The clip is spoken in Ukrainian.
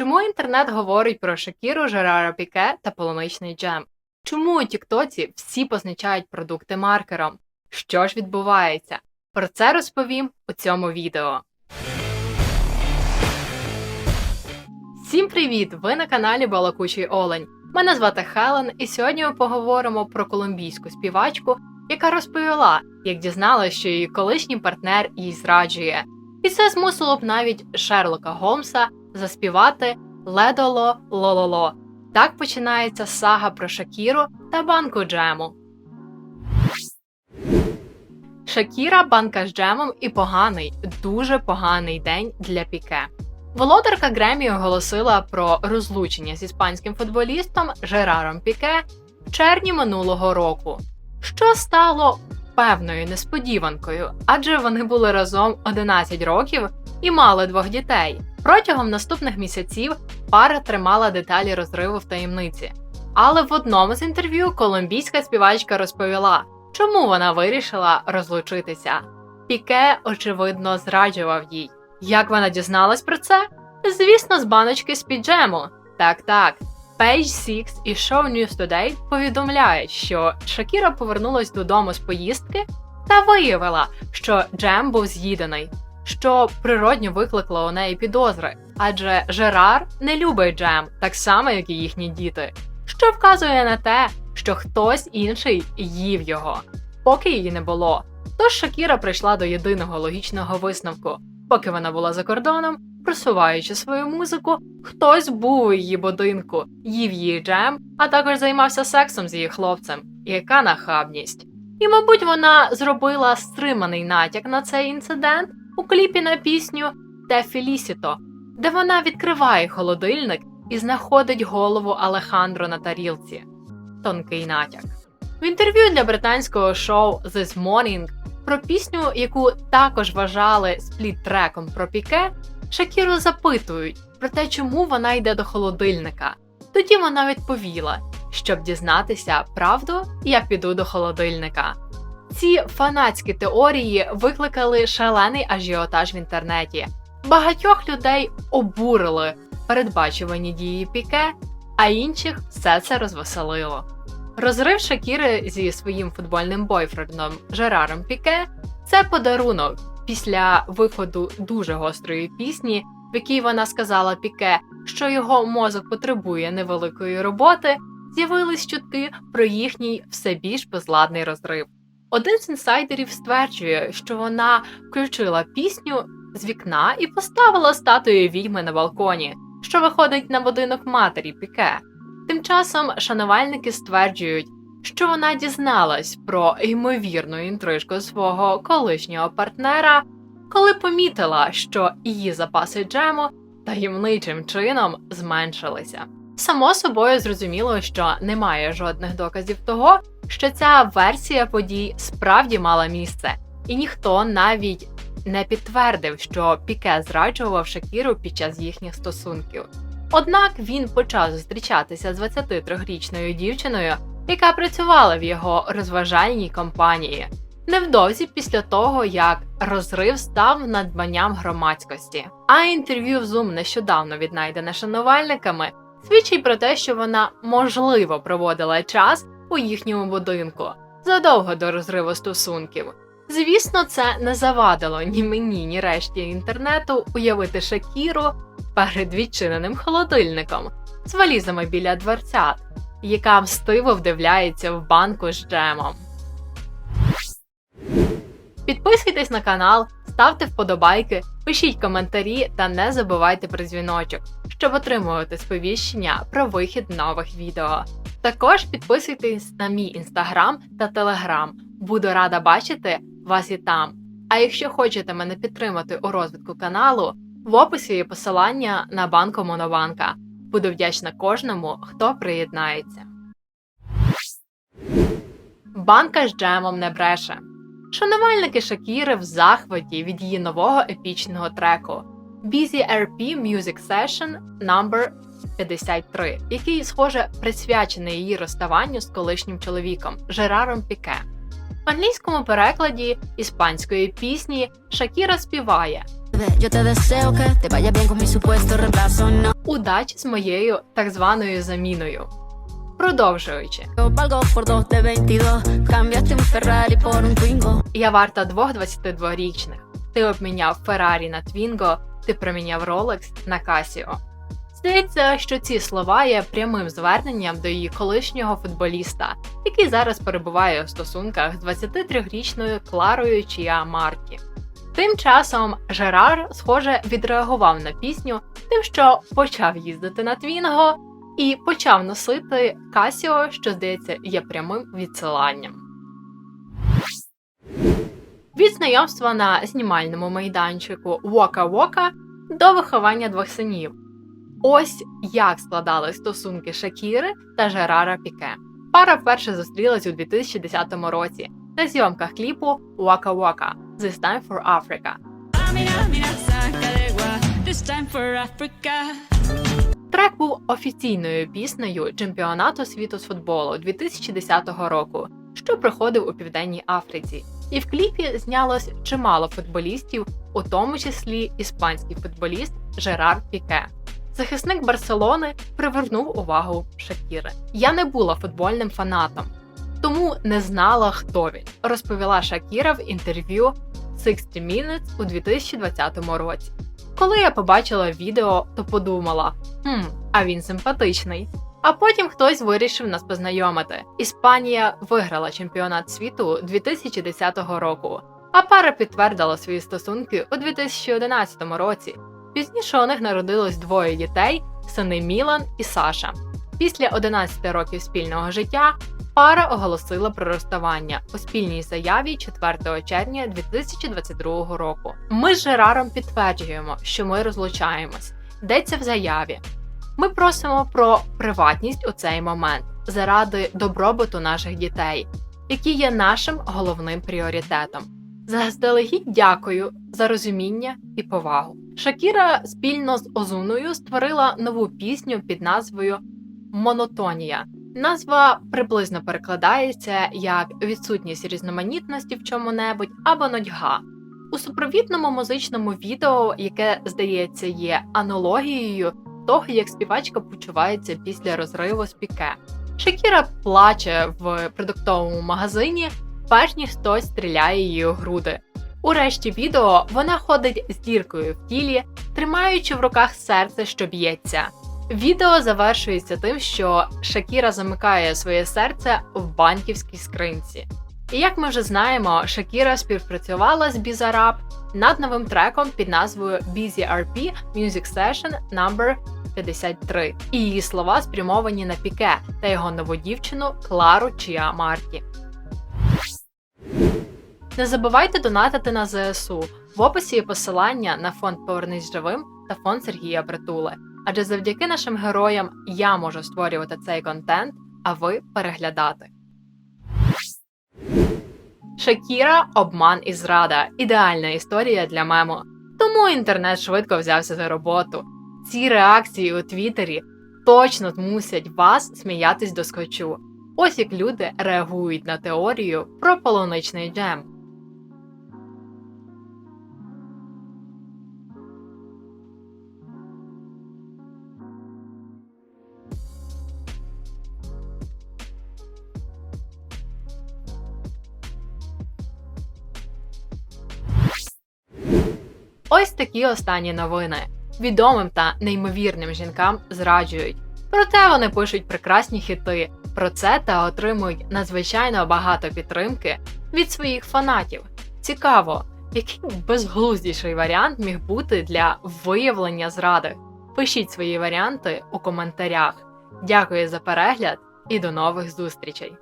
Чому інтернет говорить про Шакіру, Жерара Піке та полуничний джем? Чому у Тіктоці всі позначають продукти маркером? Що ж відбувається? Про це розповім у цьому відео. Всім привіт! Ви на каналі Балакучий Олень. Мене звати Хелен, і сьогодні ми поговоримо про колумбійську співачку, яка розповіла, як дізналася, що її колишній партнер їй зраджує. І це змусило б навіть Шерлока Голмса заспівати Ледоло Лололо. Так починається сага про Шакіру та банку джему. Шакіра банка з джемом і поганий, дуже поганий день для піке. Володарка Гремі оголосила про розлучення з іспанським футболістом Жераром Піке в червні минулого року, що стало певною несподіванкою, адже вони були разом 11 років і мали двох дітей. Протягом наступних місяців пара тримала деталі розриву в таємниці. Але в одному з інтерв'ю колумбійська співачка розповіла, чому вона вирішила розлучитися. Піке, очевидно, зраджував їй. Як вона дізналась про це? Звісно, з баночки з піджему. Так, так. Page 6 і Show News Today повідомляють, що Шакіра повернулась додому з поїздки та виявила, що джем був з'їдений, що природньо викликало у неї підозри, адже Жерар не любить джем, так само, як і їхні діти, що вказує на те, що хтось інший їв його, поки її не було. Тож Шакіра прийшла до єдиного логічного висновку, поки вона була за кордоном. Просуваючи свою музику, хтось був у її будинку, їв її джем, а також займався сексом з її хлопцем. Яка нахабність. І, мабуть, вона зробила стриманий натяк на цей інцидент у кліпі на пісню Те Фелісіто, де вона відкриває холодильник і знаходить голову Алехандро на тарілці. Тонкий натяк. В інтерв'ю для британського шоу This Morning про пісню, яку також вважали спліт-треком про піке, Шакіру запитують про те, чому вона йде до холодильника. Тоді вона відповіла: щоб дізнатися правду, я піду до холодильника. Ці фанатські теорії викликали шалений ажіотаж в інтернеті. Багатьох людей обурили передбачувані дії піке, а інших все це розвеселило. Розрив Шакіри зі своїм футбольним бойфрендом Жераром Піке це подарунок після виходу дуже гострої пісні, в якій вона сказала Піке, що його мозок потребує невеликої роботи, з'явились чутки про їхній все більш безладний розрив. Один з інсайдерів стверджує, що вона включила пісню з вікна і поставила статую відьми на балконі, що виходить на будинок матері Піке. Тим часом шанувальники стверджують, що вона дізналась про ймовірну інтрижку свого колишнього партнера, коли помітила, що її запаси джему таємничим чином зменшилися. Само собою зрозуміло, що немає жодних доказів того, що ця версія подій справді мала місце, і ніхто навіть не підтвердив, що Піке зраджував Шакіру під час їхніх стосунків. Однак він почав зустрічатися з 23-річною дівчиною, яка працювала в його розважальній компанії. Невдовзі після того, як розрив став надбанням громадськості. А інтерв'ю в Zoom нещодавно віднайдене шанувальниками, свідчить про те, що вона можливо проводила час у їхньому будинку задовго до розриву стосунків. Звісно, це не завадило ні мені, ні решті інтернету уявити Шакіру перед відчиненим холодильником з валізами біля дверцят, яка мстиво вдивляється в банку з джемом. Підписуйтесь на канал, ставте вподобайки, пишіть коментарі та не забувайте про дзвіночок, щоб отримувати сповіщення про вихід нових відео. Також підписуйтесь на мій інстаграм та телеграм. Буду рада бачити вас і там. А якщо хочете мене підтримати у розвитку каналу, в описі є посилання на банку Монобанка. Буду вдячна кожному, хто приєднається. Банка з джемом не бреше. Шанувальники Шакіри в захваті від її нового епічного треку Busy RP Music Session No. 53, який, схоже, присвячений її розставанню з колишнім чоловіком Жераром Піке. В англійському перекладі іспанської пісні Шакіра співає Удачі з моєю так званою заміною. Продовжуючи, valgo por dos de 22. Cambiaste un Ferrari por un Twingo. я варта двох 22-річних. Ти обміняв Феррарі на Твінго, ти проміняв Ролекс на Касіо. Здається, що ці слова є прямим зверненням до її колишнього футболіста, який зараз перебуває у стосунках з 23-річною Кларою Чія Маркі. Тим часом Жерар, схоже, відреагував на пісню тим, що почав їздити на Твінго і почав носити Касіо, що здається є прямим відсиланням. Від знайомства на знімальному майданчику Вока Вока до виховання двох синів. Ось як складали стосунки Шакіри та Жерара Піке. Пара вперше зустрілась у 2010 році на зйомках кліпу Waka Waka This Time for Africa. Трек був офіційною піснею чемпіонату світу з футболу 2010 року, що проходив у Південній Африці. І в кліпі знялось чимало футболістів, у тому числі іспанський футболіст Жерар Піке. Захисник Барселони привернув увагу Шакіри. Я не була футбольним фанатом, тому не знала, хто він, розповіла Шакіра в інтерв'ю 60 Minutes у 2020 році. Коли я побачила відео, то подумала: хм, а він симпатичний. А потім хтось вирішив нас познайомити. Іспанія виграла чемпіонат світу 2010 року, а пара підтвердила свої стосунки у 2011 році. Пізніше у них народилось двоє дітей: сини Мілан і Саша. Після 11 років спільного життя пара оголосила про розставання у спільній заяві 4 червня 2022 року. Ми з Жераром підтверджуємо, що ми розлучаємось. Йдеться в заяві. Ми просимо про приватність у цей момент заради добробуту наших дітей, які є нашим головним пріоритетом. Заздалегідь дякую за розуміння і повагу. Шакіра спільно з Озуною створила нову пісню під назвою Монотонія. Назва приблизно перекладається як відсутність різноманітності в чому-небудь або нудьга. У супровідному музичному відео, яке здається є аналогією того, як співачка почувається після розриву з піке. Шакіра плаче в продуктовому магазині, перш ніж хтось стріляє її у груди. У решті відео вона ходить з діркою в тілі, тримаючи в руках серце, що б'ється. Відео завершується тим, що Шакіра замикає своє серце в банківській скринці. І як ми вже знаємо, Шакіра співпрацювала з Bizarrap над новим треком під назвою Busy RP Music Session No. 53. І її слова спрямовані на Піке та його нову дівчину Клару Чія Маркі. Не забувайте донатити на ЗСУ. В описі є посилання на фонд Повернись живим та фонд Сергія Притули. Адже завдяки нашим героям я можу створювати цей контент, а ви переглядати. Шакіра, обман і зрада ідеальна історія для мему. Тому інтернет швидко взявся за роботу. Ці реакції у Твіттері точно змусять вас сміятись до скочу. Ось як люди реагують на теорію про полуничний джем. Ось такі останні новини. Відомим та неймовірним жінкам зраджують. Проте вони пишуть прекрасні хіти про це та отримують надзвичайно багато підтримки від своїх фанатів. Цікаво, який безглуздіший варіант міг бути для виявлення зради. Пишіть свої варіанти у коментарях. Дякую за перегляд і до нових зустрічей!